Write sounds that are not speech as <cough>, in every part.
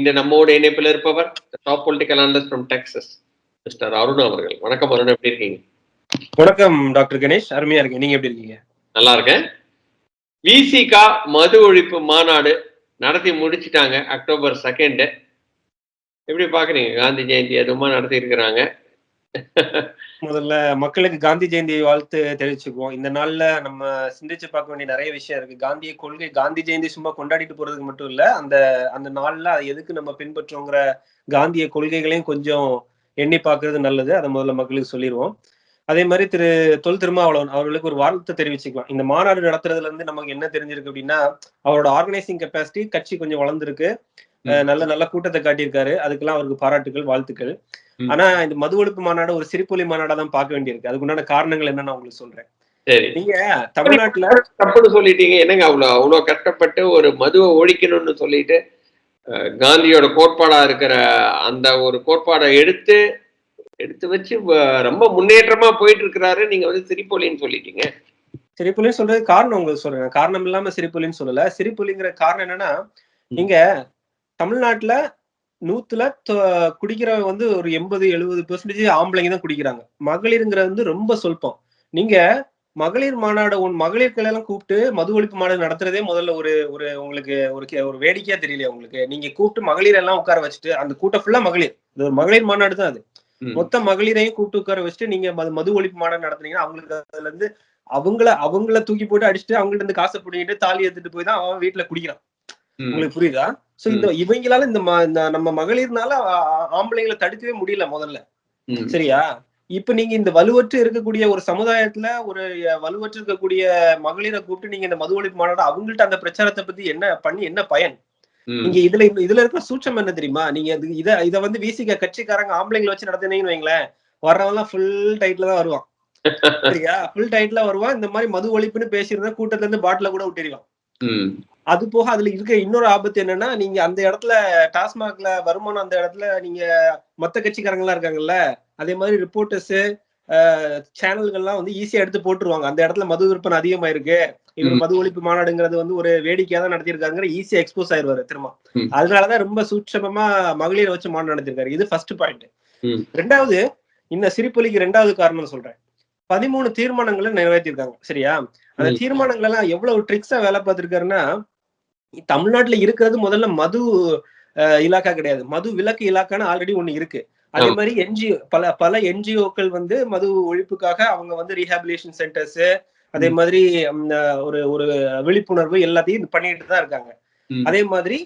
இன்று நம்மோடு இணைப்பில் இருப்பவர் top political analyst from Texas mister Arun அவர்கள். வணக்கம் அருண் எப்படி இருக்கீங்க? வணக்கம் டாக்டர் கணேஷ். அருமையா இருக்கேன். நீங்க எப்படி இருக்கீங்க? நல்லா இருக்கேன். விசிகா மது ஒழிப்பு மாநாடு நடத்தி முடிச்சிட்டாங்க அக்டோபர் செகண்ட் எப்படி பாக்குறீங்க? காந்தி ஜெயந்தி அதுமா நடத்தி இருக்கிறாங்க முதல்ல மக்களுக்கு காந்தி ஜெயந்தி வாழ்த்து தெரிவிச்சுக்குவோம். இந்த நாள்ல நம்ம சிந்திச்சு பார்க்க வேண்டிய நிறைய விஷயம் இருக்கு. காந்திய கொள்கை காந்தி ஜெயந்தி சும்மா கொண்டாடிட்டு போறதுக்கு மட்டும் இல்ல அந்த அந்த நாள்ல அதை எதுக்கு நம்ம பின்பற்றோங்கிற காந்திய கொள்கைகளையும் கொஞ்சம் எண்ணி பாக்குறது நல்லது. அதை முதல்ல மக்களுக்கு சொல்லிடுவோம். அதே மாதிரி திரு தொல் திருமாவளவன் அவர்களுக்கு ஒரு வாழ்த்து தெரிவிச்சுக்கலாம். இந்த மாநாடு நடத்துறதுல இருந்து நமக்கு என்ன தெரிஞ்சிருக்கு அப்படின்னா அவரோட ஆர்கனைசிங் கெப்பாசிட்டி கட்சி கொஞ்சம் வளர்ந்துருக்கு. நல்ல நல்ல கூட்டத்தை காட்டியிருக்காரு. அதுக்கெல்லாம் அவருக்கு பாராட்டுகள் வாழ்த்துக்கள். ஆனா இந்த மது ஒழிப்பு மாநாடு ஒரு சிரிப்பொலி மாநாடா தான் பார்க்க வேண்டியிருக்கு. அதுக்கு உண்டான காரணங்கள் என்னன்னு நான் உங்களுக்கு சொல்றேன். சரி. நீங்க தமிழ்நாட்டுல தப்புன்னு சொல்லிட்டீங்க. என்னங்க அவ்வளவு அவ்வளவு கஷ்டப்பட்டு ஒரு மதுவை ஒழிக்கணும்னு சொல்லிட்டு காந்தியோட கோட்பாடா இருக்கிற அந்த ஒரு கோட்பாடை எடுத்து எடுத்து வச்சு ரொம்ப முன்னேற்றமா போயிட்டு இருக்கிறாரு நீங்க வந்து சிரிப்பொலின்னு சொல்லிட்டீங்க. சிரிப்புலின்னு சொல்றது காரணம் உங்களுக்கு சொல்றேன். காரணம் இல்லாம சிரிப்புலின்னு சொல்லல. சிரிப்புலிங்கிற காரணம் என்னன்னா நீங்க தமிழ்நாட்டுல நூத்துல குடிக்கிறவங்க வந்து ஒரு எண்பது எழுபது பெர்சன்டேஜ் ஆம்பளைங்க தான் குடிக்கிறாங்க. மகளிருங்கிறது வந்து ரொம்ப சொல்பம் நீங்க மகளிர் மாநாடு உன் மகளிர்களை எல்லாம் கூப்பிட்டு மது ஒழிப்பு மாநாடு நடத்துறதே முதல்ல ஒரு ஒரு உங்களுக்கு ஒரு ஒரு வேடிக்கையா தெரியலையா உங்களுக்கு? நீங்க கூப்பிட்டு மகளிர் எல்லாம் உட்கார வச்சுட்டு அந்த கூட்டம் ஃபுல்லா மகளிர். இது ஒரு மகளிர் மாநாடு தான் அது. மொத்த மகளிரையும் கூப்பிட்டு உட்கார வச்சுட்டு நீங்க மது ஒழிப்பு மாநாடு நடத்துனீங்கன்னா அவங்களுக்கு அதுல இருந்து அவங்கள அவங்கள தூக்கி போட்டு அடிச்சுட்டு அவங்கள்ட்ட இருந்து காசை பிடிங்கிட்டு தாலி எடுத்துட்டு போய் தான் அவன் வீட்டுல குடிக்கிறான். உங்களுக்கு புரியுதா சோ இந்த இவங்களால இந்த நம்ம மகளிர்னால ஆம்பளைங்களை தடுக்கவே முடியல முதல்ல. சரியா இப்ப நீங்க இந்த வலுவற்று இருக்கக்கூடிய ஒரு சமுதாயத்துல ஒரு வலுவற்று இருக்கக்கூடிய மகளிரை கூப்பிட்டு நீங்க இந்த மது ஒழிப்பு மாநாடு அவங்கள்ட்ட அந்த பிரச்சாரத்தை பத்தி என்ன பண்ணி என்ன பயன். நீங்க இதுல இதுல இருக்கிற சூட்சம் என்ன தெரியுமா? நீங்க இது- இத வந்து வீசிக்க கட்சிக்காரங்க ஆம்பளைங்களை வச்சு நடத்தினீங்கன்னு வைங்களேன். வர்றவன் எல்லாம் ஃபுல் டைட்ல தான் வருவான். <laughs> சரியா? ஃபுல் டைட்ல வருவான். இந்த மாதிரி மது ஒழிப்புன்னு பேசியிருந்தா கூட்டத்துல இருந்து பாட்டில கூட விட்டுருவான். அது போக அதுல இருக்க இன்னொரு ஆபத்து என்னன்னா நீங்க அந்த இடத்துல டாஸ்மாக்ல வருமானம் அந்த இடத்துல நீங்க மத்த கட்சிக்காரங்க எல்லாம் இருக்காங்கல்ல? அதே மாதிரி ரிப்போர்ட்டர்ஸ் சேனல்கள்லாம் வந்து ஈஸியா எடுத்து போட்டுருவாங்க. அந்த இடத்துல மது விற்பனை அதிகமா இருக்கு இவர். மது ஒழிப்பு மாநாடுங்கிறது வந்து ஒரு வேடிக்கையா தான் நடத்திருக்காங்கிற ஈஸியா எக்ஸ்போஸ் ஆயிருவாரு திரும்ப. அதனாலதான் ரொம்ப சூட்சமமா மகளிரை வச்சு மாநாடு நடத்திருக்காரு இது ஃபர்ஸ்ட் பாயிண்ட். ரெண்டாவது இந்த சிரிப்பொலிக்கு ரெண்டாவது காரணம் சொல்றேன். பதிமூணு தீர்மானங்களை நிறைவேற்றிருக்காங்க சரியா? அந்த. தீர்மானங்கள் எல்லாம் எவ்வளவு ட்ரிக்ஸா வேலை பார்த்திருக்காருன்னா தமிழ்நாட்டுல இருக்கிறது முதல்ல மது அஹ், இலாக்கா கிடையாது. மது விலக்கு இலாக்கான்னு ஆல்ரெடி ஒண்ணு இருக்கு. அதே. மாதிரி என்ஜிஓ பல பல என்ஜிஓக்கள் வந்து மது ஒழிப்புக்காக அவங்க வந்து ரீஹாபிலேஷன் சென்டர்ஸ் அதே. மாதிரி ஒரு ஒரு விழிப்புணர்வு எல்லாத்தையும் பண்ணிட்டு தான் இருக்காங்க. அதே மாதிரி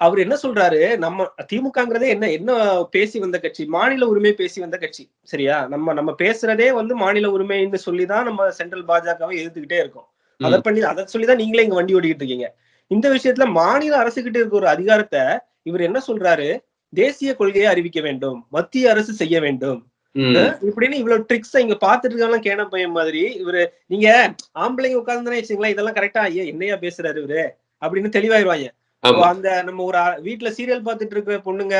அவர் என்ன சொல்றாரு? நம்ம திமுகங்கிறதே என்ன என்ன பேசி வந்த கட்சி? மாநில உரிமை பேசி வந்த கட்சி சரியா? நம்ம நம்ம பேசுறதே வந்து மாநில உரிமைன்னு சொல்லிதான் நம்ம சென்ட்ரல் பாஜகவை எதிர்த்துக்கிட்டே இருக்கோம். அதை பண்ணி அதை சொல்லிதான் நீங்களே இங்க வண்டி ஓடிக்கிட்டு இருக்கீங்க. இந்த விஷயத்துல மாநில அரசுகிட்ட இருக்க ஒரு அதிகாரத்தை இவர் என்ன சொல்றாரு? தேசிய கொள்கையை அறிவிக்க வேண்டும் மத்திய அரசு செய்ய வேண்டும். இப்படின்னு இவ்வளவு ட்ரிக்ஸ் இங்க பாத்துட்டு இருக்காங்க கேன பையன் மாதிரி இவரு நீங்க ஆம்பளைங்க உட்கார்ந்துனே வச்சுங்களேன் இதெல்லாம் கரெக்டா ஐயா என்னையா பேசுறாரு இவரு? அப்படின்னு தெளிவாயிருவாங்க. அந்த நம்ம ஒரு வீட்ல சீரியல் பார்த்துட்டு இருக்க பொண்ணுங்க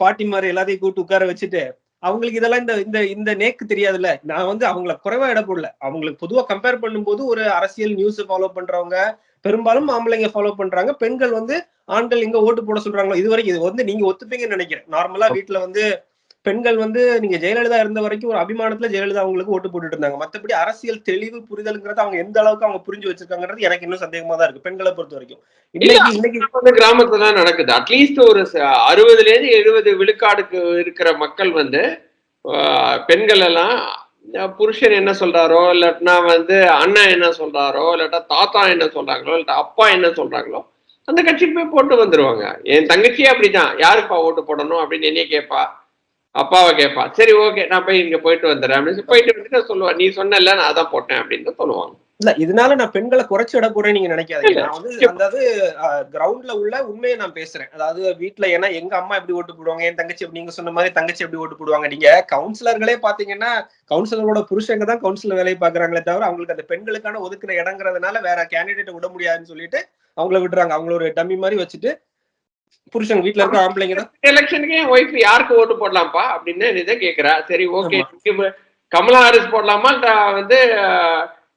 பாட்டிமார் எல்லாத்தையும் கூப்பிட்டு உட்கார வச்சுட்டு அவங்களுக்கு இதெல்லாம் இந்த இந்த இந்த நேக்கு தெரியாதுல்ல. நான் வந்து அவங்கள குறைவா இட போடல. அவங்களுக்கு பொதுவா கம்பேர் பண்ணும்போது ஒரு அரசியல் நியூஸ் ஃபாலோ பண்றவங்க பெரும்பாலும் ஆம்பளைங்க ஃபாலோ பண்றாங்க. பெண்கள் வந்து ஆண்கள் எங்க ஓட்டு போட சொல்றாங்களோ இது வரைக்கும் இது வந்து நீங்க ஒத்துப்பீங்கன்னு நினைக்கிறேன். நார்மலா வீட்ல வந்து பெண்கள் வந்து நீங்க ஜெயலலிதா இருந்த வரைக்கும் ஒரு அபிமானத்துல ஜெயலலிதா அவங்களுக்கு ஓட்டு போட்டுட்டு இருந்தாங்க. மத்தபடி அரசியல் தெளிவு புரிதல்ங்கிறத அவங்க எந்த அளவுக்கு அவங்க புரிஞ்சு வச்சிருக்காங்கன்றது எனக்கு இன்னும் சந்தேகமா தான் இருக்கு. பெண்களை பொறுத்த வரைக்கும். இன்னைக்கு இன்னைக்கு கிராமத்துல தான் நடக்குது. அட்லீஸ்ட் ஒரு அறுபதுல இருந்து எழுபது விழுக்காடுக்கு இருக்கிற மக்கள் வந்து ஆஹ், பெண்கள் எல்லாம் புருஷன் என்ன சொல்றாரோ இல்லாட்டினா வந்து அண்ணன் என்ன சொல்றாரோ இல்லாட்டா தாத்தா என்ன சொல்றாங்களோ இல்லாட்டா அப்பா என்ன சொல்றாங்களோ அந்த கட்சிக்கு போய் போட்டு வந்துருவாங்க. என் தங்கச்சியே அப்படிதான் யாருப்பா ஓட்டு போடணும் அப்படின்னு என்னைய கேட்பா அப்பாவை கேட்பா சரி ஓகே நான் போய் இங்க போயிட்டு வந்துடுறேன் அப்படின்னு போயிட்டு வந்துட்டு சொல்லுவா. நீ சொன்னல நான் அதான் போட்டேன் அப்படின்னு தான் சொல்லுவாங்க. இல்ல இதனால நான் பெண்களை குறைச்சு இட போறேன்னு நீங்க நினைக்காதீங்க. நான் வந்து அதாவது கிரவுண்ட்ல உள்ள உண்மையை நான் பேசுறேன். அதாவது வீட்ல ஏன்னா எங்க அம்மா எப்படி ஓட்டு போடுவாங்க என் தங்கச்சி நீங்க சொன்ன மாதிரி தங்கச்சி எப்படி ஓட்டு போடுவாங்க? நீங்க கவுன்சிலர்களே பாத்தீங்கன்னா கவுன்சிலரோட புருஷங்க தான் கவுன்சிலர் வேலையை பாக்குறாங்களே தவிர அவங்களுக்கு அந்த பெண்களுக்கான ஒதுக்குற இடங்கிறதுனால வேற கேண்டிடேட் விட முடியாதுன்னு சொல்லிட்டு அவங்கள விடுறாங்க அவங்கள ஒரு டம்மி மாதிரி வச்சுட்டு புருஷன் வீட்ல இருக்க ஆம்பளைங்க தான். எலெக்ஷனுக்கு ஒய்ஃப் யாருக்கு ஓட்டு போடலாம்ப்பா? அப்படின்னு இதை கேக்குறா. சரி ஓகே கமலா ஹாரிஸ் போடலாமா? வந்து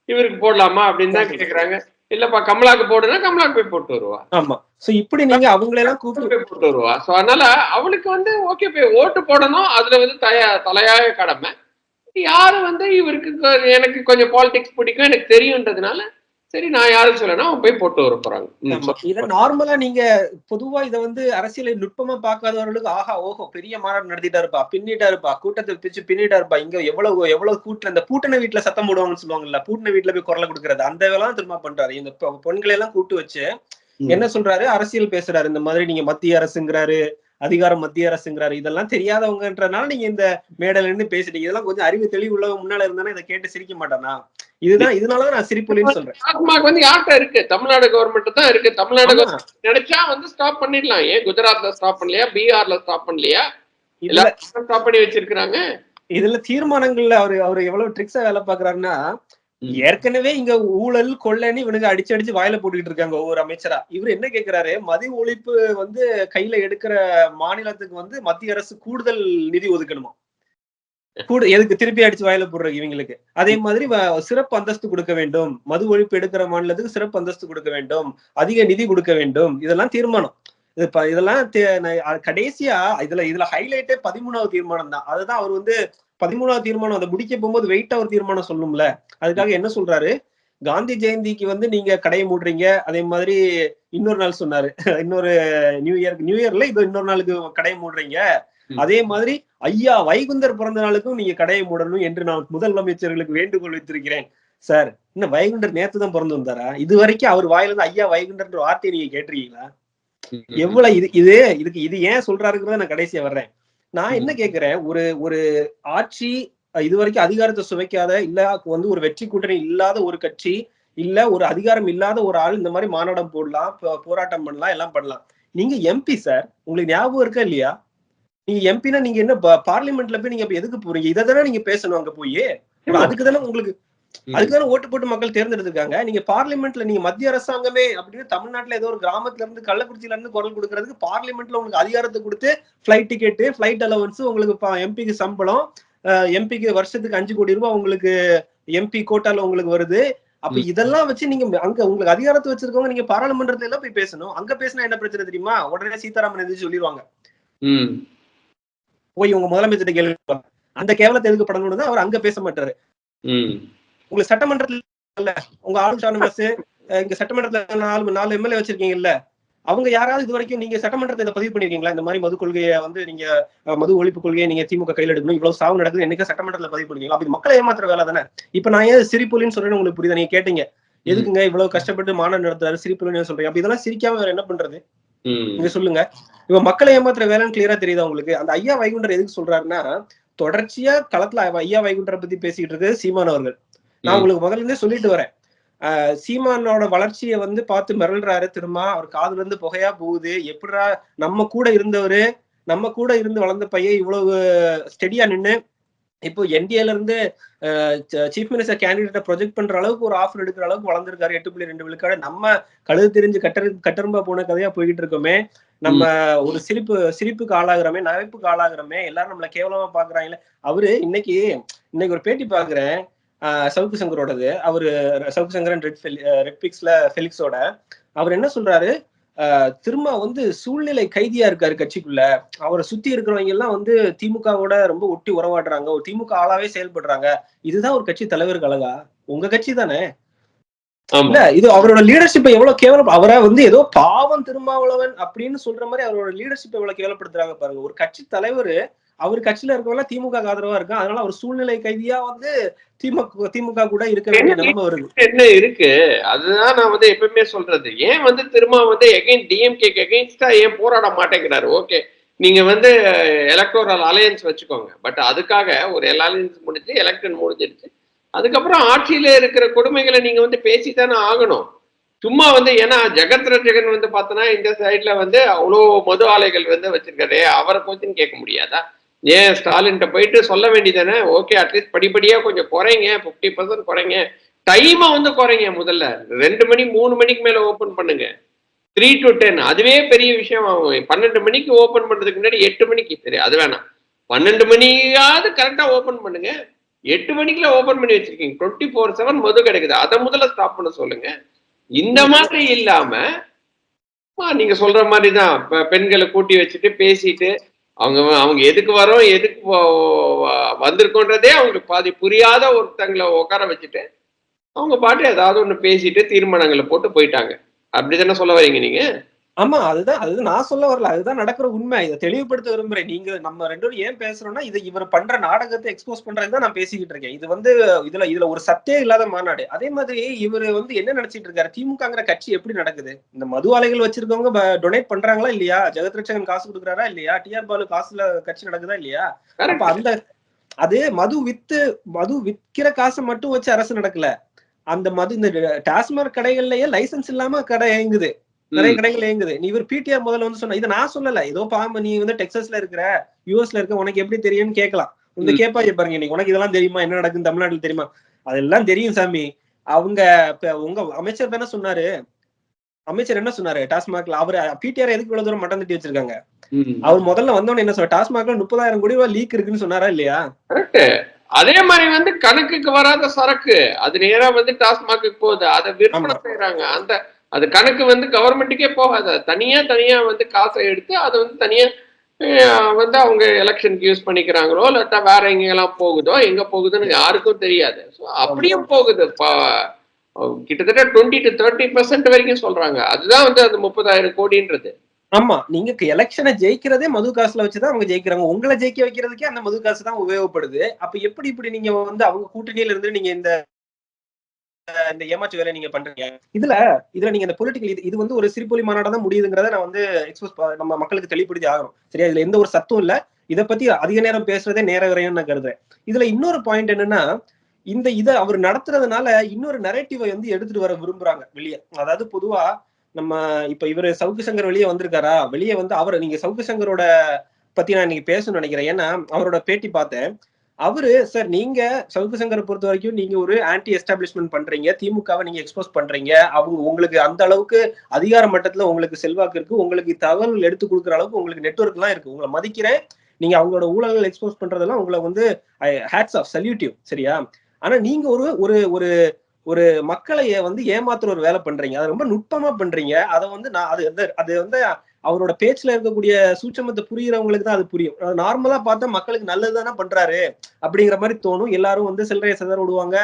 இவருக்கு போடலாமா அப்படின்னு தான் கேக்குறாங்க. இல்லப்பா கமலாக்கு போடுனா கமலாக்கு போய் போட்டு வருவா. ஆமா. சோ இப்படி நீங்க அவங்களெல்லாம் கூப்பிட்டு போய் போட்டு வருவா. சோ அதனால அவளுக்கு வந்து ஓகே போய் ஓட்டு போடணும். அதுல வந்து தய தலையாய கடமை. யாரு வந்து இவருக்கு எனக்கு கொஞ்சம் பாலிடிக்ஸ் பிடிக்கும் எனக்கு தெரியுன்றதுனால சரி நான் யாரும் சொல்லணும் அவன் போய் போட்டு வர போறாங்க. இத நார்மலா நீங்க பொதுவா இத வந்து அரசியலை நுட்பமா பார்க்காதவர்களுக்கு ஆஹா ஓஹோ பெரிய மாநாடு நடத்திட்டாருப்பா பின்னிட்டாருப்பா கூட்டத்தை பிச்சு பின்னிட்டாருப்பா இங்க எவ்வளவு எவ்வளவு கூட்டம் இந்த பூட்டின வீட்டுல சத்தம் போடுவாங்கன்னு சொல்லுவாங்கல்ல பூட்டின வீட்டுல போய் குரலை கொடுக்கறது அந்த வேலாம் திரும்ப பண்றாரு. இந்த பெண்களை எல்லாம் கூட்டு வச்சு. என்ன சொல்றாரு? அரசியல் பேசுறாரு. இந்த மாதிரி நீங்க மத்திய அரசுங்கிறாரு அதிகாரம் மத்திய அரசுங்கிறாரு. இதெல்லாம் தெரியாதவங்கன்றனால நீங்க இந்த மேடையில இருந்து பேசிட்டீங்க. இதெல்லாம் கொஞ்சம் அறிவு தெளிவு உள்ளவங்க முன்னால இருந்தானே இதை கேட்டு சிரிக்க மாட்டானா? இதுதான் இதனாலதான் நான் சிரிப்புலின்னு சொல்றேன். டாஸ்மாக் வந்து யார்கிட்ட இருக்கு? தமிழ்நாடு கவர்மெண்ட் தான் இருக்கு. தமிழ்நாடு நினைச்சா வந்து ஸ்டாப் பண்ணிடலாம். ஏன் குஜராத்ல ஸ்டாப் பண்ணலையா? பீகார்ல ஸ்டாப் பண்ணலையா? ஸ்டாப் பண்ணி வச்சிருக்காங்க இதுல தீர்மானங்கள்ல அவரு அவரு எவ்வளவு ட்ரிக்ஸா வேலை பாக்குறாருன்னா. ஏற்கனவே இங்க ஊழல் கொள்ளைன்னு இவனுக்கு அடிச்சு அடிச்சு வாயில போட்டுக்கிட்டு இருக்காங்க ஒவ்வொரு அமைச்சரா. இவர் என்ன கேக்குறாரு? மது ஒழிப்பு வந்து கையில எடுக்கிற மாநிலத்துக்கு வந்து மத்திய அரசு கூடுதல் நிதி ஒதுக்கணுமா? கூட எதுக்கு திருப்பி அடிச்சு வாயில போடுற இவங்களுக்கு? அதே மாதிரி சிறப்பு அந்தஸ்து கொடுக்க வேண்டும். மது ஒழிப்பு எடுக்கிற மாநிலத்துக்கு சிறப்பு அந்தஸ்து கொடுக்க வேண்டும். அதிக நிதி கொடுக்க வேண்டும். இதெல்லாம் தீர்மானம். இது இதெல்லாம் கடைசியா இதுல இதுல ஹைலைட்டே பதிமூணாவது தீர்மானம் தான் அதுதான் அவர் வந்து பதிமூணாவது தீர்மானம் அதை முடிக்க போகும்போது வெயிட்டா ஒரு தீர்மானம் சொல்லணும்ல. அதுக்காக என்ன சொல்றாரு? காந்தி ஜெயந்திக்கு வந்து நீங்க கடையை மூடுறீங்க. அதே மாதிரி இன்னொரு நாள் சொன்னாரு. <laughs> இன்னொரு நியூ இயர் நியூ இயர்ல இது இன்னொரு நாளுக்கு கடையை மூடுறீங்க. அதே மாதிரி ஐயா வைகுந்தர் பிறந்த நாளுக்கும் நீங்க கடையை மூடணும் என்று நான் முதலமைச்சர்களுக்கு வேண்டுகோள் வைத்திருக்கிறேன். சார் இன்னும் வைகுண்டர் நேத்து தான் பிறந்து வந்தாரா? இது வரைக்கும் அவர் வாயில இருந்து ஐயா வைகுண்டர்ன்ற வார்த்தையை நீங்க கேட்டிருக்கீங்களா? எவ்வளவு இது இது இதுக்கு இது ஏன் சொல்றாருங்கிறத நான் கடைசியா வர்றேன். நான் என்ன கேக்குறேன்? ஒரு ஒரு ஆட்சி இது வரைக்கும் அதிகாரத்தை சுவைக்காத இல்ல வந்து ஒரு வெற்றி கூட்டணி இல்லாத ஒரு கட்சி இல்ல ஒரு அதிகாரம் இல்லாத ஒரு ஆள் இந்த மாதிரி மாநாடம் போடலாம் போராட்டம் பண்ணலாம் எல்லாம் பண்ணலாம். நீங்க எம்பி சார் உங்களுக்கு ஞாபகம் இருக்கா இல்லையா? நீங்க எம்பினா நீங்க என்ன பார்லிமெண்ட்ல போய் நீங்க எதுக்கு போறீங்க? இதை தானே நீங்க பேசணும் அங்க போய். அதுக்கு தானே உங்களுக்கு ம். அதுக்குதானே ஓட்டு போட்டு மக்கள் தேர்ந்தெடுத்திருக்காங்க. நீங்க பார்லிமெண்ட்ல நீங்க மத்திய அரசாங்கமே அப்படின்னு தமிழ்நாட்டுல ஏதோ ஒரு கிராமத்துல இருந்து கள்ளக்குறிச்சியில இருந்து குரல் கொடுக்கறதுக்கு பார்லிமெண்ட்ல உங்களுக்கு அதிகாரத்தை கொடுத்து ஃபிளைட் டிக்கெட் ஃபிளைட் அலவன்ஸ் உங்களுக்கு எம்பிக்கு சம்பளம் எம்பிக்கு வருஷத்துக்கு அஞ்சு கோடி ரூபாய் உங்களுக்கு எம்பி கோட்டால உங்களுக்கு வருது. அப்ப. இதெல்லாம் வச்சு நீங்க அங்க உங்களுக்கு அதிகாரத்தை வச்சிருக்கவங்க நீங்க பாராளுமன்றத்துல எல்லாம் போய் பேசணும். அங்க பேசினா என்ன பிரச்சனை தெரியுமா? உடனே சீதாராமன் எதிர்த்து சொல்லிடுவாங்க போய் உங்க முதலமைச்சர்கிட்ட கேள்வி. அந்த கேவலத்தை எதுக்கு படணும்னு தான் அவர் அங்க பேச மாட்டாரு. உங்களுக்கு சட்டமன்றத்துல உங்க டானமஸ் இங்க சட்டமன்றத்துல நாலு நாலு எம்எல்ஏ வச்சிருக்கீங்கல்ல அவங்க யாராவது இது வரைக்கும் நீங்க சட்டமன்றத்தை இதை பதிவு பண்ணிருக்கீங்களா? இந்த மாதிரி மது கொள்கையை வந்து நீங்க மது ஒழிப்பு கொள்கையை நீங்க திமுக கையில் எடுக்கணும். இவ்வளவு சாவு நடக்குது என்னைக்கு சட்டமன்றத்துல பதிவு பண்ணிருக்கீங்களா? அப்படி மக்களை ஏமாத்துற வேலை தானே. இப்ப நான் ஏன் சிரிப்புலின்னு சொல்றேன்னு உங்களுக்கு புரியுதா? நீங்க கேட்டீங்க. எதுக்குங்க இவ்வளவு கஷ்டப்பட்டு மாநாடு நடத்துறாரு சிரிப்புலின்னு சொல்றீங்க? அப்ப இதெல்லாம் சிரிக்காம வேற என்ன பண்றது? நீங்க சொல்லுங்க. இப்ப மக்களை ஏமாத்துற வேலைன்னு கிளியரா தெரியுதா உங்களுக்கு? அந்த ஐயா வைகுண்டர் எதுக்கு சொல்றாருன்னா தொடர்ச்சியா களத்துல ஐயா வைகுண்டரை பத்தி பேசிட்டு இருக்கு சீமான் அவர்கள். நான் உங்களுக்கு முதல்ல இருந்தே சொல்லிட்டு வரேன். சீமானோட வளர்ச்சியை வந்து பார்த்து மிரள்றாரு திரும்ப அவர் காதுல இருந்து புகையா போகுது. எப்படிடா நம்ம கூட இருந்தவரு நம்ம கூட இருந்து வளர்ந்த பையன் இவ்வளவு ஸ்டெடியா நின்னு இப்போ என்டிஏல இருந்து சீஃப் மினிஸ்டர் கேண்டிடேட்டை ப்ரொஜெக்ட் பண்ற அளவுக்கு ஒரு ஆஃபர் எடுக்கிற அளவுக்கு வளர்ந்துருக்காரு. எட்டு புள்ளி ரெண்டு விழுக்காடு. நம்ம கழுது தெரிஞ்சு கட்டரு கட்டரும்பா போன கதையா போய்கிட்டு இருக்கோமே. நம்ம ஒரு சிரிப்பு சிரிப்புக்கு ஆளாகிறோமே நகைப்புக்கு ஆளாகிறோமே எல்லாரும் நம்மள கேவலமா பாக்குறாங்களே அவரு இன்னைக்கு இன்னைக்கு ஒரு பேட்டி பாக்குறேன் சவுக்கு சங்கரோடது. அவரு சவுக்கு சங்கரன் ரெட் ரெட் பிக்ஸ்ல ஃபெலிக்ஸோட. அவர் என்ன சொல்றாரு? திரும்ப வந்து சூழ்நிலை கைதியா இருக்காரு கட்சிக்குள்ள. அவரை சுத்தி இருக்கிறவங்க எல்லாம் வந்து திமுகவோட ரொம்ப ஒட்டி உறவாடுறாங்க. ஒரு திமுக ஆளாவே செயல்படுறாங்க. இதுதான் ஒரு கட்சி தலைவருக்கு அழகா உங்க கட்சி தானே? இல்ல இது அவரோட லீடர்ஷிப்பை எவ்வளவு கேவலம் அவரை வந்து ஏதோ பாவம் திருமாவளவன் அப்படின்னு சொல்ற மாதிரி அவரோட லீடர்ஷிப்பை எவ்வளவு கேவலப்படுத்துறாங்க பாருங்க. ஒரு கட்சி தலைவர் அவர் கட்சியில இருக்கவங்க திமுக ஆதரவா இருக்கான் அதனால அவர் சூழ்நிலை கைதியா வந்து திமுக திமுக கூட இருக்க வேண்டிய நிலைமை வருது. என்ன இருக்கு? அதுதான் நான் வந்து எப்பவுமே சொல்றது. ஏன் வந்து திரும்ப வந்து எகைன் டிஎம்கே எகைன்ஸ்டா ஏன் போராட மாட்டேங்கிறாரு? ஓகே நீங்க வந்து எலக்டோரல் அலையன்ஸ் வச்சுக்கோங்க. பட் அதுக்காக ஒரு அலையன்ஸ் முடிஞ்சு எலெக்ஷன் முடிஞ்சிருச்சு. அதுக்கப்புறம் ஆட்சியில இருக்கிற கொடுமைகளை நீங்க வந்து பேசித்தானே ஆகணும். சும்மா வந்து ஏன்னா ஜெகத் ரட்சகன் வந்து பார்த்தோன்னா இந்த சைட்ல வந்து அவ்வளோ மது ஆலைகள் வந்து வச்சிருக்காரு. அவரை போச்சுன்னு கேட்க முடியாதா? ஏன் ஸ்டாலின்கிட்ட போயிட்டு சொல்ல வேண்டியதானே ஓகே அட்லீஸ்ட் படிப்படியா கொஞ்சம் குறைங்க. ஃபிஃப்டி பர்சன்ட் குறைங்க. டைமை வந்து குறைங்க முதல்ல. ரெண்டு மணி மூணு மணிக்கு மேல ஓபன் பண்ணுங்க. த்ரீ டு டென் அதுவே பெரிய விஷயம் ஆகும். பன்னெண்டு மணிக்கு ஓபன் பண்றதுக்கு முன்னாடி எட்டு மணிக்கு. சரி அது வேணாம். பன்னெண்டு மணியாவது கரெக்டா ஓபன் பண்ணுங்க. எட்டு மணிக்குள்ள ஓபன் பண்ணி வச்சிருக்கீங்க. டுவெண்ட்டி ஃபோர் செவன் மது கிடைக்குது. அதை முதல்ல ஸ்டாப் பண்ண சொல்லுங்க. இந்த மாதிரி இல்லாம நீங்க சொல்ற மாதிரி தான் பெண்களை கூட்டி வச்சுட்டு பேசிட்டு அவங்க அவங்க எதுக்கு வரோம் எதுக்கு வந்திருக்கோன்றதே அவங்களுக்கு பாதி புரியாத ஒருத்தங்களை உட்கார வச்சுட்டு அவங்க பாட்டு ஏதாவது ஒன்று பேசிட்டு தீர்மானங்களை போட்டு போயிட்டாங்க. அப்படிதானே சொல்ல வரீங்க நீங்கள் ஆமா அதுதான் அதுதான் நான் சொல்ல வரல. அதுதான் நடக்கிற உண்மை. இதை தெளிவுபடுத்த விரும்புறேன். நீங்க நம்ம ரெண்டு பேரும் ஏன் பேசுறோம்னா இது இவர் பண்ற நாடகத்தை எக்ஸ்போஸ் பண்றதுதான் நான் பேசிக்கிட்டு இருக்கேன். இது வந்து இதுல இதுல ஒரு சத்தே இல்லாத மாநாடு. அதே மாதிரி இவர் வந்து என்ன நினைச்சிட்டு இருக்காரு? திமுகங்கிற கட்சி எப்படி நடக்குது? இந்த மது ஆலைகள் வச்சிருக்கவங்க டொனேட் பண்றாங்களா இல்லையா? ஜெகத் ரட்சகன் காசு கொடுக்குறாரா இல்லையா? டிஆர் பாலு காசுல கட்சி நடக்குதா இல்லையா? அப்ப அந்த அது மது வித்து மது விக்கிற காசை மட்டும் வச்சு அரசு நடக்கல. அந்த மது இந்த டாஸ்மாக் கடைகள்லயே லைசென்ஸ் இல்லாம கடை இயங்குது. நிறைய கடைகள் இயங்குது. நீ இவர் பிடிஆர் முதல்ல வந்து சொன்ன இதை நான் சொல்லல. ஏதோ பாம்பு நீ வந்து டெக்ஸஸ்ல இருக்கிற யூஎஸ்ல இருக்க உனக்கு எப்படி தெரியும்னு கேட்கலாம். இந்த. கேப்பா பாருங்க நீ உனக்கு இதெல்லாம் தெரியுமா? என்ன நடக்குது தமிழ்நாட்டுல தெரியுமா? அதெல்லாம் தெரியும் சாமி. அவங்க உங்க அமைச்சர் தானே சொன்னாரு. அமைச்சர் என்ன சொன்னாரு? டாஸ்மாக்ல அவர் பிடிஆர் எதுக்கு இவ்வளவு தூரம் மட்டம் தட்டி வச்சிருக்காங்க. அவர் முதல்ல வந்தவொடனே என்ன சொல்ற டாஸ்மாக்ல முப்பதாயிரம் கோடி ரூபாய் லீக் இருக்குன்னு சொன்னாரா இல்லையா? அதே மாதிரி வந்து கணக்குக்கு வராத சரக்கு. அது நேரா வந்து டாஸ்மாக்கு போகுது. அதை விற்பனை. செய்யறாங்க அந்த அது கணக்கு வந்து கவர்மெண்ட்டுக்கே போகாது. தனியா தனியா வந்து காசை எடுத்து அதை வந்து தனியா வந்து அவங்க எலெக்ஷனுக்கு யூஸ் பண்ணிக்கிறாங்களோ இல்லாட்டா வேற எங்கெல்லாம் போகுதோ எங்க போகுதுன்னு யாருக்கும் தெரியாது. ஸோ அப்படியும் போகுது. கிட்டத்தட்ட டுவெண்ட்டி டு தேர்ட்டி பர்சன்ட் வரைக்கும் சொல்றாங்க. அதுதான் வந்து அந்த முப்பதாயிரம் கோடின்றது. ஆமா. நீங்க எலெக்ஷனை ஜெயிக்கிறதே மது காசுல வச்சுதான் அவங்க ஜெயிக்கிறாங்க. உங்களை ஜெயிக்க வைக்கிறதுக்கே அந்த மது காசு தான் உபயோகப்படுது. அப்ப எப்படி இப்படி நீங்க வந்து அவங்க கூட்டணியில இருந்து நீங்க இந்த இந்த ஏமாற்று வேலை நீங்க பண்றீங்க. இதுல இதுல நீங்க இந்த பொலிட்டிக்கல் இது இது வந்து ஒரு சிறுபொலி மாநாடா தான் முடியுதுங்கிறத நான் வந்து எக்ஸ்போஸ் நம்ம மக்களுக்கு தெளிப்படுத்தி ஆகணும். சரியா? இதுல எந்த ஒரு சத்தும் இல்ல. இதை பத்தி அதிக நேரம் பேசுறதே நேர விரையும் நான் கருதுறேன். இதுல இன்னொரு பாயிண்ட் என்னன்னா இந்த இதை அவர் நடத்துறதுனால இன்னொரு நரேட்டிவை வந்து எடுத்துட்டு வர விரும்புறாங்க வெளியே. அதாவது பொதுவா நம்ம இப்ப இவரு சவுக்கு சங்கர் வெளியே வந்திருக்காரா? வெளியே வந்து அவர் நீங்க சவுக்கு சங்கரோட பத்தி நான் இன்னைக்கு பேசணும்னு நினைக்கிறேன். ஏன்னா அவரோட பேட்டி பார்த்தேன். அவரு சார் நீங்க சவுக்கு சங்கரை பொறுத்த வரைக்கும் நீங்க ஒரு ஆன்டி எஸ்டாப்ளிஷ்மெண்ட் பண்றீங்க. திமுகவை நீங்க எக்ஸ்போஸ் பண்றீங்க. அவங்க உங்களுக்கு அந்த அளவுக்கு அதிகார மட்டத்துல உங்களுக்கு செல்வாக்கு இருக்கு. உங்களுக்கு தகவல் எடுத்து கொடுக்குற அளவுக்கு உங்களுக்கு நெட்ஒர்க் எல்லாம் இருக்கு. உங்களை மதிக்கிறேன். நீங்க அவங்களோட ஊழல்கள் எக்ஸ்போஸ் பண்றதெல்லாம் உங்களை வந்து ஹேட்ஸ் ஆஃப் சல்யூட்டிவ் சரியா? ஆனா நீங்க ஒரு ஒரு ஒரு ஒரு மக்களை வந்து ஏமாத்துற ஒரு வேலை பண்றீங்க. அதை ரொம்ப நுட்பமா பண்றீங்க. அதை வந்து நான் அது வந்து அது வந்து அவரோட பேச்சுல இருக்கக்கூடிய சூட்சமத்தை புரியுறவங்களுக்கு தான் அது புரியும். நார்மலா பார்த்தா மக்களுக்கு நல்லதுதானே பண்றாரு அப்படிங்கிற மாதிரி தோணும். எல்லாரும் வந்து சில்லறைய சிதற விடுவாங்க.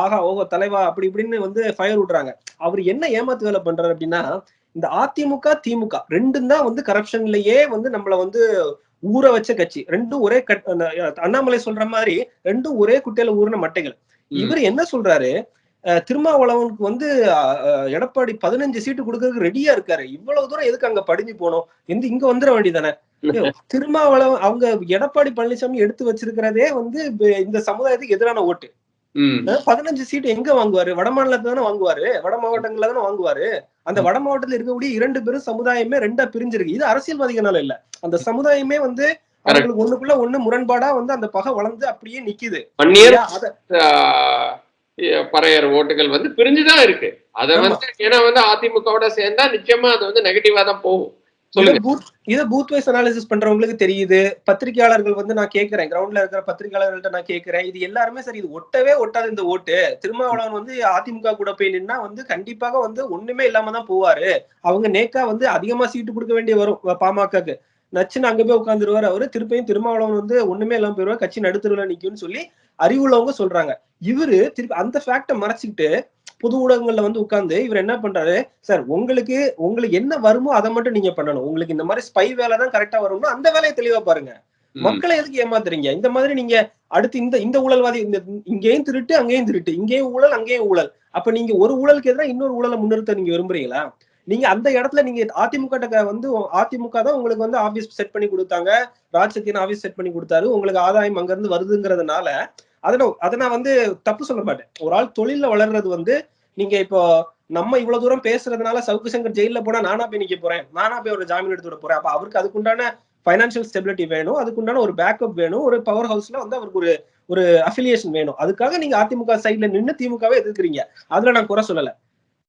ஆஹா ஓஹோ தலைவா அப்படி இப்படின்னு வந்து ஃபயர் விடுறாங்க. அவர் என்ன ஏமாத்து வேலை பண்றாரு அப்படின்னா இந்த அதிமுக திமுக ரெண்டும் தான் வந்து கரப்ஷன்லயே வந்து நம்மள வந்து ஊற வச்ச கட்சி. ரெண்டும் ஒரே கட் அந்த அண்ணாமலை சொல்ற மாதிரி ரெண்டும் ஒரே குட்டையில ஊறின மட்டைகள். இவர் என்ன சொல்றாரு? திருமாவளவனுக்கு வந்து எடப்பாடி பதினஞ்சு சீட்டு கொடுக்கறதுக்கு ரெடியா இருக்காரு. இவ்வளவு தூரம் எதுக்கு அங்க படிஞ்சு போனோம்? எந்த இங்க வந்துட வேண்டியதானே? <laughs> திருமாவளவன் அவங்க எடப்பாடி பழனிசாமி எடுத்து வச்சிருக்கிறதே வந்து இந்த சமுதாயத்துக்கு எதிரான ஓட்டு. பதினஞ்சு சீட் எங்க வாங்குவாரு? வட மாநிலத்துல தானே வாங்குவாரு? வட மாவட்டங்கள்ல தானே வாங்குவாரு? அந்த வட மாவட்டத்துல இருக்கக்கூடிய இரண்டு பேரும் சமுதாயமே ரெண்டா பிரிஞ்சிருக்கு. இது அரசியல்வாதிகளால இல்ல. அந்த சமுதாயமே வந்து அவங்களுக்கு ஒண்ணுக்குள்ள ஒண்ணு முரண்பாடா வந்து அந்த பகை வளர்ந்து அப்படியே நிக்குது. பறையர் ஓட்டுகள் வந்து பிரிஞ்சுதான் இருக்கு. அத. வந்து ஏன்னா வந்து அதிமுகவோட சேர்ந்தா நிச்சயமா அது வந்து நெகட்டிவா தான் போகும். இத பூத் வைஸ் அனாலிசிஸ் பண்றவங்களுக்கு தெரியுது. பத்திரிகையாளர்கள் வந்து நான் கேக்குறேன் கிரவுண்ட்ல இருக்கிற பத்திரிகையாளர்கள்ட்ட நான் கேக்குறேன் இது எல்லாருமே சரி இது ஒட்டவே ஒட்டாது இந்த ஓட்டு. திருமாவளவன் வந்து அதிமுக கூட போய் நின்னா வந்து கண்டிப்பாக வந்து ஒண்ணுமே இல்லாம தான் போவாரு. அவங்க நேக்கா வந்து அதிகமா சீட்டு கொடுக்க வேண்டிய வரும் பாமகக்கு. நச்சுன்னு அங்க போய் உட்காந்துருவாரு அவரு. திருப்பியும் திருமாவளவன் வந்து ஒண்ணுமே இல்லாம போயிருவாரு. கட்சி நடுத்தருவில் நிக்கும்னு சொல்லி அறிவுள்ளவங்க சொல்றாங்க. இவரு திருப்பி அந்த ஃபேக்ட மறைச்சிக்கிட்டு பொது ஊடகங்கள்ல வந்து உட்கார்ந்து இவர் என்ன பண்றாரு? சார் உங்களுக்கு உங்களுக்கு என்ன வருமோ அதை மட்டும் நீங்க பண்ணணும். உங்களுக்கு இந்த மாதிரி ஸ்பை வேலை தான் கரெக்டா வரும்னா அந்த வேலையை தெளிவா பாருங்க. மக்களை எதுக்கு ஏமாத்துறீங்க? இந்த மாதிரி நீங்க அடுத்து இந்த இந்த ஊழல்வாதி இந்த இங்கேயும் திருட்டு அங்கேயும் திருட்டு. இங்கேயும் ஊழல் அங்கேயும் ஊழல். அப்ப நீங்க ஒரு ஊழலுக்கு எதிராக இன்னொரு ஊழலை முன்னிறுத்த நீங்க விரும்புறீங்களா? நீங்க அந்த இடத்துல நீங்க அதிமுக வந்து அதிமுக தான் உங்களுக்கு வந்து ஆபீஸ் செட் பண்ணி கொடுத்தாங்க. ராஜ்சத்தியன் ஆபீஸ் செட் பண்ணி கொடுத்தாரு. உங்களுக்கு ஆதாயம் அங்க இருந்து வருதுங்கிறதுனால அதை நான் அதை நான் வந்து தப்பு சொல்ல மாட்டேன். ஒரு ஆள் தொழில வளர்றது வந்து நீங்க இப்போ நம்ம இவ்வளவு தூரம் பேசுறதுனால சவுக்கு சங்கர் ஜெயில போனா நானா போய் நிக்க போறேன். நானா போய் ஒரு ஜாமீன் எடுத்து விட போறேன். அப்ப அவருக்கு அதுக்குண்டான ஃபைனான்சியல் ஸ்டெபிலிட்டி வேணும். அதுக்குண்டான ஒரு பேக்கப் வேணும். ஒரு பவர் ஹவுஸ்ல வந்து அவருக்கு ஒரு ஒரு அஃபிலியேஷன் வேணும். அதுக்காக நீங்க அதிமுக சைட்ல நின்று திமுகவே எதிர்க்கிறீங்க. அதுல நான் குறை சொல்லல.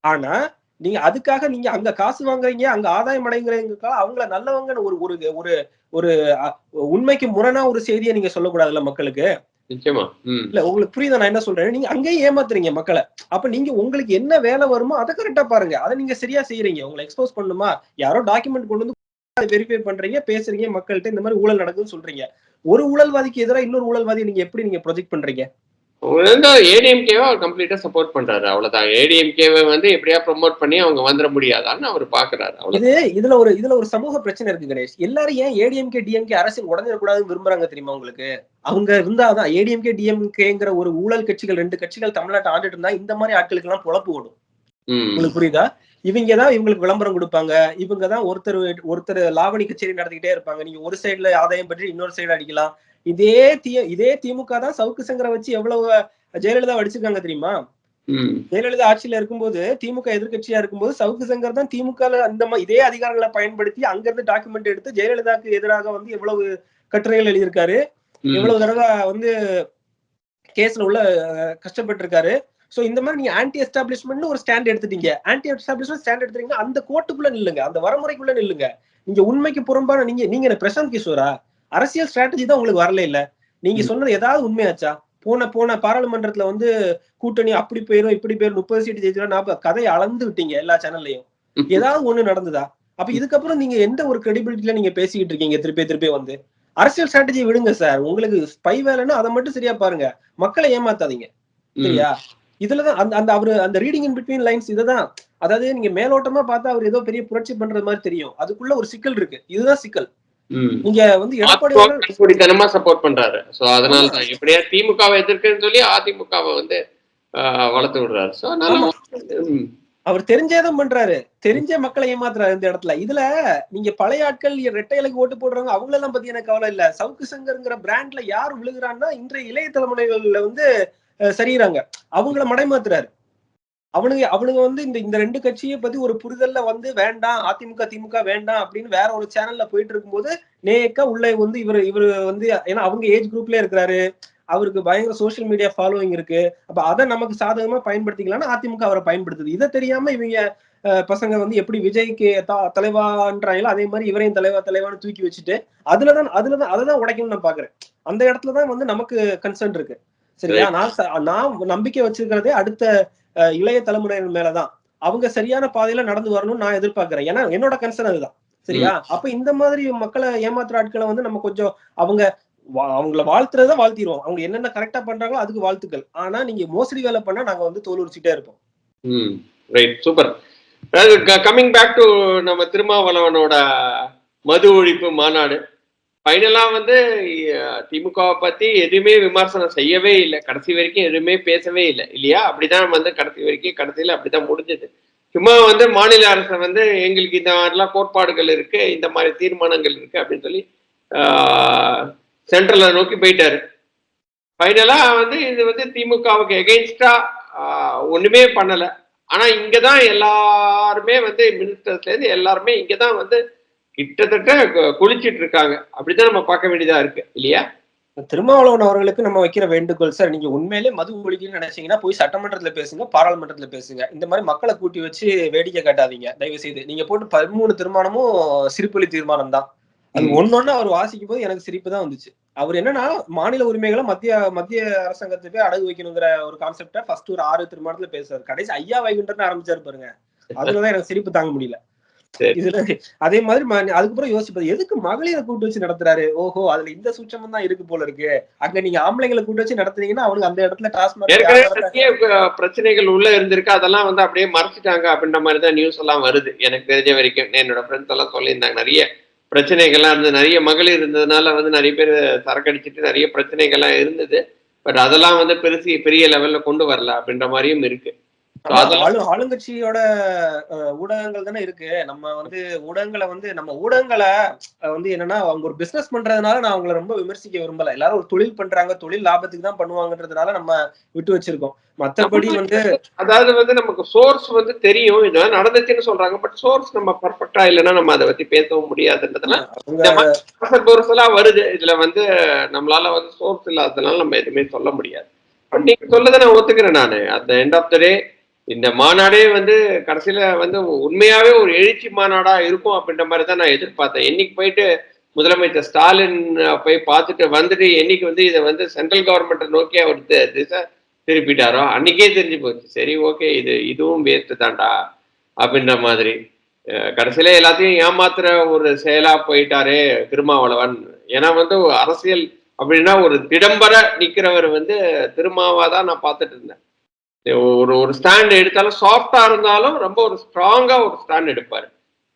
ஆனா நீங்க அதுக்காக நீங்க அங்க காசு வாங்குறீங்க அங்க ஆதாயம் அடைங்கிறீங்க அவங்கள நல்லவங்கன்னு ஒரு ஒரு ஒரு ஒரு உண்மைக்கு முரணா ஒரு செய்தியை நீங்க சொல்லக்கூடாதுல்ல மக்களுக்கு? நிச்சயமா. இல்ல உங்களுக்கு புரியுதா நான் என்ன சொல்றேன்? நீங்க அங்கேயே ஏமாத்துறீங்க மக்களை. அப்ப நீங்க உங்களுக்கு என்ன வேலை வருமோ அதை கரெக்டா பாருங்க. அதை நீங்க சரியா செய்யறீங்க உங்களை எக்ஸ்போஸ் பண்ணுமா? யாரோ டாக்குமெண்ட் கொண்டு வந்து வெரிஃபை பண்றீங்க பேசுறீங்க மக்கள்கிட்ட இந்த மாதிரி ஊழல் நடக்குதுன்னு சொல்றீங்க. ஒரு ஊழல்வாதிக்கு எதிராக இன்னொரு ஊழல்வாதி நீங்க எப்படி நீங்க ப்ரொஜெக்ட் பண்றீங்க? வந்து ஏடிஎம்கேவை அவர் கம்ப்ளீட்டா சப்போர்ட் பண்றாரு. அவ்வளவுதான். ஏடிஎம்கேவை வந்து எப்படியா ப்ரோமோட் பண்ணி அவங்க வந்துட முடியாதான்னு அவர் பாக்குறாரு. இது இதுல ஒரு இதுல ஒரு சமூக பிரச்சனை இருக்கு கணேஷ். எல்லாரும் ஏன் ஏடிஎம்கே டிஎம்கே அரசியல் உடஞ்சிடக்கூடாதுன்னு விரும்புறாங்க தெரியுமா உங்களுக்கு? அவங்க இருந்தாதான் ஏடிஎம்கே டிஎம்கேங்கிற ஒரு ஊழல் கட்சிகள் ரெண்டு கட்சிகள் தமிழ்நாட்டை ஆண்டுட்டு இருந்தா இந்த மாதிரி ஆட்களுக்கு எல்லாம் பொழப்பு ஓடும். உங்களுக்கு புரியுதா? இவங்க தான் இவங்களுக்கு விளம்பரம் கொடுப்பாங்க. இவங்க தான் ஒருத்தர் ஒருத்தர் லாவணி கச்சேரி நடத்திக்கிட்டே இருப்பாங்க. நீங்க ஒரு சைடுல ஆதாயம் பற்றி இன்னொரு சைடு அடிக்கலாம். இதே தி இதே திமுக தான் சவுக்கு சங்கரை வச்சு எவ்வளவு ஜெயலலிதா அடிச்சிருக்காங்க தெரியுமா? ஜெயலலிதா ஆட்சியில இருக்கும்போது திமுக எதிர்க்கட்சியா இருக்கும்போது சவுக்கு சங்கர் தான் திமுக அந்த இதே அதிகாரங்களை பயன்படுத்தி அங்க இருந்து டாக்குமெண்ட் எடுத்து ஜெயலலிதாக்கு எதிராக வந்து எவ்வளவு கட்டுரைகள் எழுதியிருக்காரு. எவ்வளவு தடவை வந்து கேஸ்ல உள்ள கஷ்டப்பட்டிருக்காரு. சோ இந்த மாதிரி நீங்க ஆன்டி எஸ்டாப்ளிஷ்மெண்ட் ஒரு ஸ்டாண்ட் எடுத்துட்டீங்க. ஆன்டி எஸ்டாப்ளிஷ்மெண்ட் ஸ்டாண்ட் எடுத்துட்டீங்கன்னா அந்த கோட்டுக்குள்ள நில்லுங்க. அந்த வரமுறைக்குள்ள நில்லுங்க. நீங்க உண்மைக்கு புறம்பான நீங்க நீங்க பிரசாந்த் கிஷோரா? அரசியல் ஸ்ட்ராட்டஜி தான் உங்களுக்கு வரல இல்ல. நீங்க. சொன்னது ஏதாவது உண்மையாச்சா? போன போன பாராளுமன்றத்துல வந்து கூட்டணி அப்படி போயிரும் இப்படி போயிரும் முப்பது சீட்டு ஜெயிச்சிடும் நாற்பது கதையை அளந்து விட்டீங்க எல்லா சேனல்லையும் ஏதாவது ஒண்ணு நடந்ததா? அப்ப இதுக்கப்புறம் நீங்க எந்த ஒரு கிரெடிபிலிட்டில நீங்க பேசிக்கிட்டு இருக்கீங்க? திருப்பி திருப்பி வந்து. அரசியல் ஸ்ட்ராட்டஜி விடுங்க சார் உங்களுக்கு ஸ்பை வேலைன்னா அதை மட்டும் சரியா பாருங்க. மக்களை ஏமாத்தாதீங்க. சரியா இதுலதான் அந்த அந்த அவரு அந்த ரீடிங் இன் பிட்வீன் லைன்ஸ் இதுதான் அதாவது நீங்க மேலோட்டமா பார்த்தா அவர் ஏதோ பெரிய புரட்சி பண்றது மாதிரி தெரியும். அதுக்குள்ள ஒரு சிக்கல் இருக்கு. இதுதான் சிக்கல். நீங்க வந்து எடப்பாடி சப்போர்ட் பண்றாரு. சோ அதனால தான் எப்படியா திமுகவை எதிர்க்குன்னு சொல்லி அதிமுகவை வந்து வளர்த்து விடுறாரு. சோ அதனால அவர் தெரிஞ்சேதான் பண்றாரு. தெரிஞ்ச மக்களை ஏமாத்துறாரு இந்த இடத்துல. இதுல நீங்க பழைய ஆட்கள் ரெட்டை இலைக்கு ஓட்டு போடுறவங்க அவங்களெல்லாம் பத்தி எனக்கு கவலை இல்ல. சவுக்கு சங்கர்ங்கிற பிராண்ட்ல யார் விழுகுறான்னா இன்றைய இளைய தலைமுறைகள்ல வந்து அஹ், சரிறாங்க அவங்கள மடைமாத்துறாரு அவனுங்க அவனுங்க வந்து இந்த இந்த ரெண்டு கட்சியை பத்தி ஒரு புரிதல்ல வந்து வேண்டாம் அதிமுக திமுக வேண்டாம் அப்படின்னு வேற ஒரு சேனல்ல போயிட்டு இருக்கும்போது நேக்கா உள்ள வந்து இவர் இவர் வந்து ஏன்னா அவங்க ஏஜ் குரூப்ல இருக்கிறாரு. அவருக்கு பயங்கர சோஷியல் மீடியா ஃபாலோவிங் இருக்கு. அப்ப அதை நமக்கு சாதகமா பயன்படுத்திக்கலாம்னு அதிமுக அவரை பயன்படுத்துது. இதை தெரியாம இவங்க பசங்க வந்து எப்படி விஜய்க்கு தலைவான்றாங்களோ அதே மாதிரி இவரையும் தலைவா தலைவான்னு தூக்கி வச்சுட்டு அதுலதான் அதுலதான் அதை தான் உடைக்கணும்னு நான் பாக்குறேன் அந்த இடத்துலதான் வந்து நமக்கு கன்சர்ன் இருக்கு. சரியா? நான் நான் நம்பிக்கை வச்சிருக்கிறதே அடுத்த இளைய தலைமுறையினர் மேலதான். அவங்க சரியான பாதையில நடந்து வரணும்னு நான் எதிர்பார்க்கிறேன். ஏன்னா என்னோட கன்சர்ன் அதுதான். சரியா? அப்ப இந்த மாதிரி மக்களை ஏமாத்துற ஆட்களை வந்து நம்ம கொஞ்சம் அவங்க அவங்கள வாழ்த்துறத வாழ்த்திடுவோம் அவங்க என்னென்ன கரெக்டா பண்றாங்களோ அதுக்கு வாழ்த்துக்கள். ஆனா நீங்க மோசடி வேலை பண்ணா நாங்க வந்து தோல் உரிச்சிட்டே இருப்போம். Right super coming back to நம்ம திருமாவளவனோட மது ஒழிப்பு மாநாடு. ஃபைனலா வந்து திமுகவை பத்தி எதுவுமே விமர்சனம் செய்யவே இல்லை. கடைசி வரைக்கும் எதுவுமே பேசவே இல்லை. இல்லையா? அப்படிதான் வந்து கடைசி வரைக்கும் கடைசியில அப்படிதான் முடிஞ்சது. சும்மா வந்து மாநில அரசு வந்து எங்களுக்கு இந்த மாதிரிலாம் கோட்பாடுகள் இருக்கு இந்த மாதிரி தீர்மானங்கள் இருக்கு அப்படின்னு சொல்லி சென்ட்ரலை நோக்கி போயிட்டாரு. ஃபைனலா வந்து இது வந்து திமுகவுக்கு எகெயின்ஸ்டா ஒண்ணுமே பண்ணல. ஆனா இங்கதான் எல்லாருமே வந்து மினிஸ்டர்ஸ்ல இருந்து எல்லாருமே இங்கதான் வந்து கிட்டத்தட்ட குளிச்சிட்டு இருக்காங்க அப்படிதான் நம்ம பார்க்க வேண்டியதா இருக்கு. இல்லையா? திருமாவளவன் அவர்களுக்கு நம்ம வைக்கிற வேண்டுகோள் சார் நீங்க உண்மையிலே மது ஒழிக்கணும்னு நினைச்சீங்கன்னா போய் சட்டமன்றத்துல பேசுங்க பாராளுமன்றத்துல பேசுங்க. இந்த மாதிரி மக்களை கூட்டி வச்சு வேடிக்கை காட்டாதீங்க. தயவு செய்து நீங்க போட்டு பதிமூணு தீர்மானமும் சிரிப்பொலி தீர்மானம் தான். அது. ஒன்னொன்னு அவர் வாசிக்கும் போது எனக்கு சிரிப்பு தான் வந்துச்சு. அவர் என்னன்னா மாநில உரிமைகளை மத்திய மத்திய அரசாங்கத்துக்கு அடகு வைக்கணுங்கிற ஒரு கான்செப்டை ஃபர்ஸ்ட் ஒரு ஆறு தீர்மானத்துல பேசுறாரு. கடைசி ஐயா வைகுண்டர்னு ஆரம்பிச்சாரு பாருங்க. அதுலதான் எனக்கு சிரிப்பு தாங்க முடியல. இதுல அதே மாதிரி அதுக்கப்புறம் யோசிப்பது எதுக்கு மகளிரை கூட்டு வச்சு நடத்துறாரு? ஓஹோ அதுல இந்த சூட்சமும் தான் இருக்கு போல இருக்கு. அங்க நீங்க ஆம்பளைங்களை கூட்டு வச்சு நடத்துனீங்கன்னா அவனுக்கு அந்த இடத்துல டாஸ்மாக் பிரச்சனைகள் உள்ள இருந்திருக்கு. அதெல்லாம் வந்து அப்படியே மறைச்சிட்டாங்க அப்படின்ற மாதிரி தான் நியூஸ் எல்லாம் வருது. எனக்கு தெரிஞ்ச வரைக்கும். என்னோட ஃப்ரெண்ட்ஸ் எல்லாம் சொல்லியிருந்தாங்க. நிறைய பிரச்சனைகள்லாம் இருந்தது நிறைய மகளிர் இருந்ததுனால வந்து நிறைய பேர் சரக்கடிச்சிட்டு நிறைய பிரச்சனைகள்லாம் இருந்தது. பட் அதெல்லாம் வந்து பெருசி பெரிய லெவல்ல கொண்டு வரல அப்படின்ற மாதிரியும் இருக்கு. ஆளுங்கட்சியோட ஊடகங்கள் தானே இருக்கு. நம்ம வந்து ஊடகங்களை வந்து நம்ம ஊடகங்களை வந்து என்னன்னா அவங்க ஒரு பிசினஸ் பண்றதுனால நான் அவங்கள ரொம்ப விமர்சிக்க விரும்பல. எல்லாரும் ஒரு தொழில் பண்றாங்க தொழில் லாபத்துக்கு தான் பண்ணுவாங்கன்றதுனால நம்ம விட்டு வச்சிருக்கோம். மத்தபடி வந்து அதாவது வந்து நமக்கு சோர்ஸ் வந்து தெரியும். இதெல்லாம் நடந்துச்சுன்னு சொல்றாங்க. பட் சோர்ஸ் நம்ம பர்ஃபெக்டா இல்லைன்னா நம்ம அதை பத்தி பேசவும் எல்லாம் வருது. இதுல வந்து நம்மளால வந்து சோர்ஸ் இல்லாததுனால நம்ம எதுவுமே சொல்ல முடியாது. நீங்க சொல்லதை நான் ஒத்துக்கிறேன் நான். At end of the day இந்த மாநாடே வந்து கடைசியில வந்து உண்மையாவே ஒரு எழுச்சி மாநாடா இருக்கும் அப்படின்ற மாதிரி தான் நான் எதிர்பார்த்தேன். இன்னைக்கு போயிட்டு முதலமைச்சர் ஸ்டாலின் போய் பார்த்துட்டு வந்துட்டு என்னைக்கு வந்து இதை வந்து சென்ட்ரல் கவர்மெண்ட்டை நோக்கி அவர் திசை திருப்பிட்டாரோ அன்னைக்கே தெரிஞ்சு போச்சு. சரி ஓகே இது இதுவும் வேஸ்ட் தான்டா அப்படின்ற மாதிரி. கடைசியில எல்லாத்தையும் ஏமாத்துற ஒரு செயலா போயிட்டாரே திருமாவளவன். ஏன்னா வந்து அரசியல் அப்படின்னா ஒரு திடம்பர நிக்கிறவர் வந்து திருமாவா தான் நான் பார்த்துட்டு இருந்தேன். ஒரு ஒரு ஸ்டாண்ட் எடுத்தாலும் சாஃப்டா இருந்தாலும் ரொம்ப ஒரு ஸ்ட்ராங்கா ஒரு ஸ்டாண்ட் எடுப்பாரு.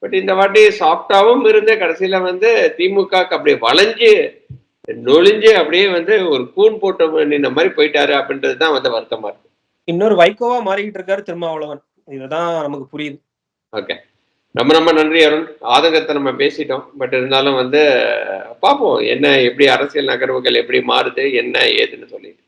பட் இந்த வாட்டி சாஃப்டாவும் இருந்து கடைசியில வந்து திமுக அப்படியே வளைஞ்சு நொழிஞ்சு அப்படியே வந்து ஒரு கூன் போட்ட நின்ன மாதிரி போயிட்டாரு அப்படின்றது தான் வந்து வருத்தமா இருக்கு. இன்னொரு வைகோவா மாறிக்கிட்டு இருக்காரு திருமாவளவன். இதுதான் நமக்கு புரியுது. ஓகே ரொம்ப ரொம்ப நன்றி அருண். ஆதங்கத்தை நம்ம பேசிட்டோம். பட் இருந்தாலும் வந்து பார்ப்போம் என்ன எப்படி அரசியல் நகர்வுகள் எப்படி மாறுது என்ன ஏதுன்னு சொல்லிட்டு.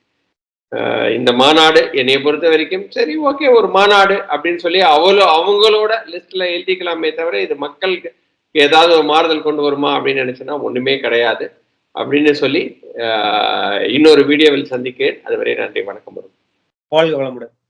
இந்த மாநாடு என்னைய பொறுத்த வரைக்கும் சரி ஓகே ஒரு மாநாடு அப்படின்னு சொல்லி அவ்வளோ அவங்களோட லிஸ்ட்ல எழுதிக்கலாமே தவிர இது மக்களுக்கு ஏதாவது ஒரு மாறுதல் கொண்டு வருமா அப்படின்னு நினைச்சேன்னா ஒண்ணுமே கிடையாது அப்படின்னு சொல்லி இன்னொரு வீடியோவில் சந்திக்கிறேன். அதுவரை நன்றி வணக்கம். வரும் வாழ்க வளமுடன்.